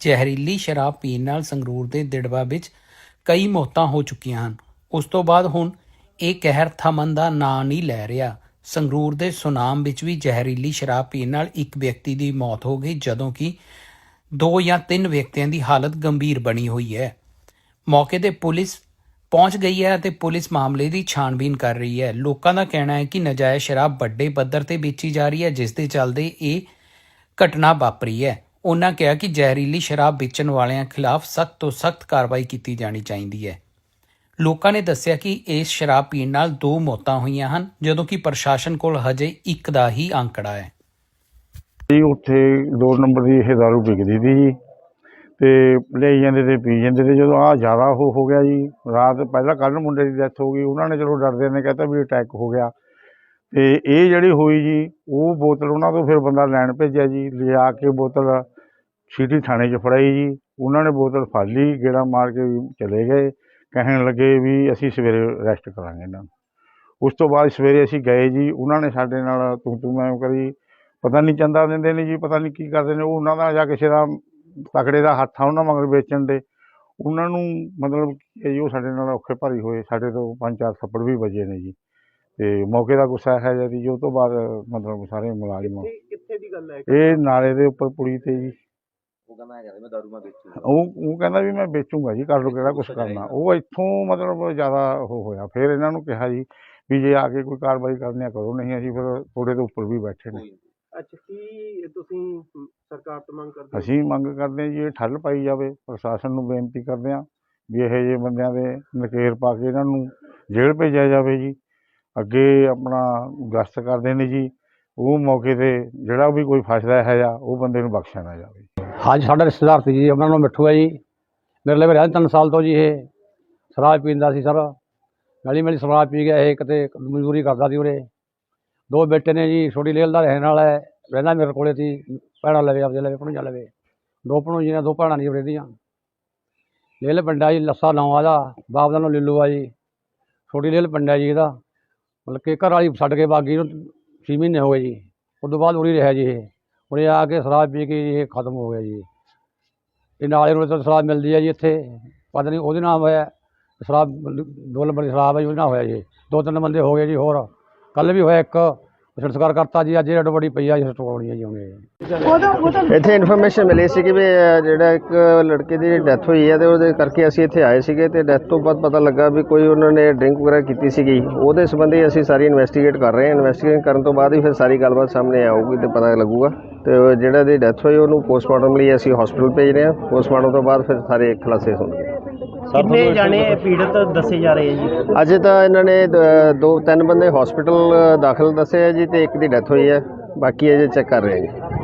ਜ਼ਹਿਰੀਲੀ ਸ਼ਰਾਬ ਪੀਣ ਨਾਲ ਸੰਗਰੂਰ ਦੇ ਦਿੜਵਾ ਵਿੱਚ ਕਈ ਮੌਤਾਂ ਹੋ ਚੁੱਕੀਆਂ ਹਨ। ਉਸ ਤੋਂ ਬਾਅਦ ਹੁਣ ਇਹ ਕਹਿਰ ਥਮਨ ਦਾ ਨਾਂ ਨਹੀਂ ਲੈ ਰਿਹਾ। ਸੰਗਰੂਰ ਦੇ ਸੁਨਾਮ ਵਿੱਚ ਵੀ ਜ਼ਹਿਰੀਲੀ ਸ਼ਰਾਬ ਪੀਣ ਨਾਲ ਇੱਕ ਵਿਅਕਤੀ ਦੀ ਮੌਤ ਹੋ ਗਈ, ਜਦੋਂ ਕਿ ਦੋ ਜਾਂ ਤਿੰਨ ਵਿਅਕਤੀਆਂ ਦੀ ਹਾਲਤ ਗੰਭੀਰ ਬਣੀ ਹੋਈ ਹੈ। ਮੌਕੇ ਤੇ ਪੁਲਿਸ ਪਹੁੰਚ ਗਈ ਹੈ ਅਤੇ ਪੁਲਿਸ ਮਾਮਲੇ ਦੀ ਛਾਣਬੀਨ ਕਰ ਰਹੀ ਹੈ। ਲੋਕਾਂ ਦਾ ਕਹਿਣਾ ਹੈ ਕਿ ਨਜਾਇਜ਼ ਸ਼ਰਾਬ ਵੱਡੇ ਪੱਧਰ ਤੇ ਵੇਚੀ ਜਾ ਰਹੀ ਹੈ, ਜਿਸ ਦੇ ਚੱਲਦੇ ਇਹ ਘਟਨਾ ਵਾਪਰੀ ਹੈ। ਉਹਨਾਂ ਕਿਹਾ ਕਿ ਜ਼ਹਿਰੀਲੀ ਸ਼ਰਾਬ ਵੇਚਣ ਵਾਲਿਆਂ ਖਿਲਾਫ ਸਖਤ ਤੋਂ ਸਖਤ ਕਾਰਵਾਈ ਕੀਤੀ ਜਾਣੀ ਚਾਹੀਦੀ ਹੈ। ਲੋਕਾਂ ਨੇ ਦੱਸਿਆ ਕਿ ਇਸ ਸ਼ਰਾਬ ਪੀਣ ਨਾਲ ਦੋ ਮੌਤਾਂ ਹੋਈਆਂ ਹਨ, ਜਦੋਂ ਕਿ ਪ੍ਰਸ਼ਾਸਨ ਕੋਲ ਹਜੇ ਇੱਕ ਦਾ ਹੀ ਅੰਕੜਾ ਹੈ। ਜੀ, ਉੱਥੇ ਦੋ ਨੰਬਰ ਦੀ ਇਹ ਦਾਰੂ ਵਿਕਦੀ ਸੀ ਜੀ ਤੇ ਲਈ ਜਾਂਦੇ ਤੇ ਪੀ ਜਾਂਦੇ ਤੇ ਜਦੋਂ ਆ ਜ਼ਿਆਦਾ ਉਹ ਹੋ ਗਿਆ ਜੀ, ਰਾਤ ਪਹਿਲਾਂ ਕੱਲ੍ਹ ਮੁੰਡੇ ਦੀ ਡੈਥ ਹੋ ਗਈ, ਉਹਨਾਂ ਨੇ ਚਲੋ ਡਰਦੇ ਨੇ ਕਹਤਾ ਵੀ ਅਟੈਕ ਹੋ ਗਿਆ। ਤੇ ਇਹ ਜਿਹੜੀ ਹੋਈ ਜੀ, ਉਹ ਬੋਤਲ ਉਹਨਾਂ ਤੋਂ ਫਿਰ ਬੰਦਾ ਲੈਣ ਭੇਜਿਆ ਜੀ ਲਿਆ ਕੇ ਬੋਤਲ ਸਿਟੀ ਥਾਣੇ 'ਚ ਫੜਾਈ ਜੀ। ਉਹਨਾਂ ਨੇ ਬੋਤਲ ਫੜ ਲਈ ਗੇੜਾ ਮਾਰ ਕੇ ਵੀ ਚਲੇ ਗਏ। ਕਹਿਣ ਲੱਗੇ ਵੀ ਅਸੀਂ ਸਵੇਰੇ ਅਰੈਸਟ ਕਰਾਂਗੇ ਇਹਨਾਂ ਨੂੰ। ਉਸ ਤੋਂ ਬਾਅਦ ਸਵੇਰੇ ਅਸੀਂ ਗਏ ਜੀ। ਉਹਨਾਂ ਨੇ ਸਾਡੇ ਨਾਲ ਤੂੰ ਤੂੰ ਮੈਂ ਕਰੀ ਪਤਾ ਨਹੀਂ ਚੰਦਾ ਦਿੰਦੇ ਨੇ ਜੀ ਪਤਾ ਨਹੀਂ ਕੀ ਕਰਦੇ ਨੇ। ਉਹ ਉਹਨਾਂ ਦਾ ਜਾਂ ਕਿਸੇ ਦਾ ਤਕੜੇ ਦਾ ਹੱਥ ਆ ਉਹਨਾਂ ਮਗਰ ਵੇਚਣ ਦੇ। ਉਹਨਾਂ ਨੂੰ ਮਤਲਬ ਕੀ ਹੈ ਜੀ ਉਹ ਸਾਡੇ ਨਾਲ ਔਖੇ ਭਾਰੀ ਹੋਏ ਸਾਡੇ ਤੋਂ ਪੰਜ ਚਾਰ ਥੱਪੜ ਵੀ ਵੱਜੇ ਨੇ ਜੀ। ਤੇ ਮੌਕੇ ਦਾ ਗੁੱਸਾ ਹੈ ਜੀ। ਉਹ ਤੋਂ ਬਾਅਦ ਮਤਲਬ ਸਾਰੇ ਮੁਲਾਜ਼ਮ ਕਿੱਥੇ ਕਿੱਥੇ ਦੀ ਗੱਲ ਹੈ? ਇਹ ਨਾਲੇ ਦੇ ਉੱਪਰ ਪੁਲੀ ਤੇ ਜੀ। ਉਹ ਕਹਿੰਦਾ ਹੈ ਮੈਂ ਦਾਰੂ ਮੈਂ ਵੇਚੂ ਉਹ ਉਹ ਕਹਿੰਦਾ ਵੀ ਮੈਂ ਵੇਚੂੰਗਾ ਜੀ ਕਰ ਲਓ ਕਿਹੜਾ ਕੁਛ ਕਰਨਾ। ਉਹ ਇੱਥੋਂ ਮਤਲਬ ਜ਼ਿਆਦਾ ਉਹ ਹੋਇਆ। ਫਿਰ ਇਹਨਾਂ ਨੂੰ ਕਿਹਾ ਜੀ ਵੀ ਜੇ ਆ ਕੇ ਕੋਈ ਕਾਰਵਾਈ ਕਰਨੀ ਆ ਕਰੋ ਨਹੀਂ ਅਸੀਂ ਫਿਰ ਥੋੜੇ ਤੋਂ ਉੱਪਰ ਵੀ ਬੈਠੇ ਨੇ। ਅੱਛਾ ਕੀ ਤੁਸੀਂ ਮ, ਸਰਕਾਰ ਤੋਂ ਮੰਗ ਕਰਦੇ ਹੋ? ਅਸੀਂ ਮੰਗ ਕਰਦੇ ਜੀ ਇਹ ਠੱਲ ਪਾਈ ਜਾਵੇ। ਪ੍ਰਸ਼ਾਸਨ ਨੂੰ ਬੇਨਤੀ ਕਰਦੇ ਹਾਂ ਵੀ ਇਹੋ ਜਿਹੇ ਬੰਦਿਆਂ ਦੇ ਨਕੇਰ ਪਾ ਕੇ ਇਹਨਾਂ ਨੂੰ ਜੇਲ੍ਹ ਭੇਜਿਆ ਜਾਵੇ ਜੀ। ਅੱਗੇ ਆਪਣਾ ਗਸ਼ਤ ਕਰਦੇ ਨੇ ਜੀ। ਉਹ ਮੌਕੇ ਤੇ ਜਿਹੜਾ ਵੀ ਕੋਈ ਫਸਦਾ ਹੈ ਜਾਂ ਉਹ ਬੰਦੇ ਨੂੰ ਬਖਸ਼ਿਆ ਨਾ ਜਾਵੇ। ਹਾਂਜੀ ਸਾਡਾ ਰਿਸ਼ਤੇਦਾਰ ਸੀ ਜੀ, ਉਹਨਾਂ ਨੂੰ ਮਿੱਠੂ ਹੈ ਜੀ। ਮੇਰੇ ਲਈ ਰਹਿ ਤਿੰਨ ਸਾਲ ਤੋਂ ਜੀ ਇਹ। ਸ਼ਰਾਬ ਪੀਂਦਾ ਸੀ ਸਰ। ਗਲੀ ਮੇਲੀ ਸ਼ਰਾਬ ਪੀ ਗਿਆ, ਇਹ ਕਿਤੇ ਮਜ਼ਦੂਰੀ ਕਰਦਾ ਸੀ ਉਰੇ। ਦੋ ਬੇਟੇ ਨੇ ਜੀ, ਛੋਟੀ ਲੇਲ ਦਾ ਰਹਿਣ ਵਾਲਾ ਹੈ। ਰਹਿੰਦਾ ਮੇਰੇ ਕੋਲੇ ਸੀ, ਭੈਣਾਂ ਲਵੇ, ਆਪਦੇ ਲਵੇ, ਭਣੂਜਾ ਲਵੇ। ਦੋ ਭਣੂਜੀਆਂ ਨੇ ਦੋ ਭੈਣਾਂ ਨਹੀਂ ਰਹਿੰਦੀਆਂ ਲੇਲ ਪਿੰਡਾ ਜੀ, ਲੱਸਾ ਨਾਂ ਦਾ ਬਾਪ ਦਾ ਨਾਂ ਲਿੱਲੂ ਆ ਜੀ। ਛੋਟੀ ਲੇਲ ਪਿੰਡਾ ਜੀ ਇਹਦਾ। ਮਤਲਬ ਕਿ ਘਰ ਵਾਲੀ ਛੱਡ ਕੇ ਬਾਗੀ ਨੂੰ ਛੇ ਮਹੀਨੇ ਹੋ ਗਏ ਜੀ। ਉਸ ਤੋਂ ਬਾਅਦ ਉਰੀ ਰਿਹਾ ਜੀ ਇਹ। ਉਰੇ ਆ ਕੇ ਸ਼ਰਾਬ ਪੀ ਕੇ ਜੀ ਇਹ ਖਤਮ ਹੋ ਗਿਆ ਜੀ। ਇਹ ਨਾਲੇ ਰੋਜ਼ ਤੋਂ ਸ਼ਰਾਬ ਮਿਲਦੀ ਹੈ ਜੀ ਇੱਥੇ। ਪਤਾ ਨਹੀਂ ਉਹਦੇ ਨਾਲ ਹੋਇਆ। ਸ਼ਰਾਬ, ਦੋ ਨੰਬਰ ਦੀ ਸ਼ਰਾਬ ਹੈ ਜੀ ਉਹਦੇ ਨਾਲ ਹੋਇਆ ਜੀ। ਦੋ ਤਿੰਨ ਬੰਦੇ ਹੋ ਗਏ ਜੀ ਹੋਰ। ਕੱਲ ਵੀ ਹੋਇਆ ਇੱਕ। ਸੰਸਕਾਰ ਕਰਤਾ ਜੀ ਅੱਜ ਇਹ ਬੜੀ ਪਈ ਆ ਜੀ ਸਟੋਣੀ ਜੀ ਉਹਨੇ ਇੱਥੇ ਇਨਫੋਰਮੇਸ਼ਨ ਮਿਲੀ ਸੀ ਕਿ ਵੀ ਅਹ, ਜਿਹੜਾ ਇੱਕ ਲੜਕੇ ਦੀ ਡੈਥ ਹੋਈ ਹੈ ਤੇ ਉਹਦੇ ਕਰਕੇ ਅਸੀਂ ਇੱਥੇ ਆਏ ਸੀਗੇ ਤੇ ਡੈਥ ਤੋਂ ਬਾਅਦ ਪਤਾ ਲੱਗਾ ਵੀ ਕੋਈ ਉਹਨਾਂ ਨੇ ਡਰਿੰਕ ਵਗੈਰਾ ਕੀਤੀ ਸੀਗੀ। ਉਹਦੇ ਸੰਬੰਧੀ ਅਸੀਂ ਸਾਰੀ ਇਨਵੈਸਟੀਗੇਟ ਕਰ ਰਹੇ ਹਾਂ। ਇਨਵੈਸਟੀਗੇਟ ਕਰਨ ਤੋਂ ਬਾਅਦ ਹੀ ਫਿਰ ਸਾਰੀ ਗੱਲਬਾਤ ਸਾਹਮਣੇ ਆਊਗੀ ਤੇ ਪਤਾ ਲੱਗੂਗਾ। ਤੇ ਉਹ ਜਿਹੜਾ ਦੀ ਡੈਥ ਹੋਈ ਉਹਨੂੰ ਪੋਸਟਮਾਰਟਮ ਲਈ ਅਸੀਂ ਹਸਪੀਟਲ ਭੇਜ ਰਹੇ ਹਾਂ। ਪੋਸਟਮਾਰਟਮ ਤੋਂ ਬਾਅਦ ਫਿਰ ਸਾਰੇ ਖੁਲਾਸੇ ਹੋਣਗੇ। ਕਿੰਨੇ ਜਾਣੇ ਪੀੜਤ ਦੱਸੇ ਜਾ ਰਹੇ ਹੈ ਜੀ? ਅਜੇ ਤਾਂ ਇਹਨਾਂ ਨੇ ਦ- ਦੋ ਤਿੰਨ ਬੰਦੇ ਹਸਪੀਟਲ ਦਾਖਲ ਦੱਸੇ ਆ ਜੀ ਤੇ ਇੱਕ ਦੀ ਡੈਥ ਹੋਈ ਹੈ। ਬਾਕੀ ਅਜੇ ਚੈੱਕ ਕਰ ਰਹੇ ਹਾਂ ਜੀ।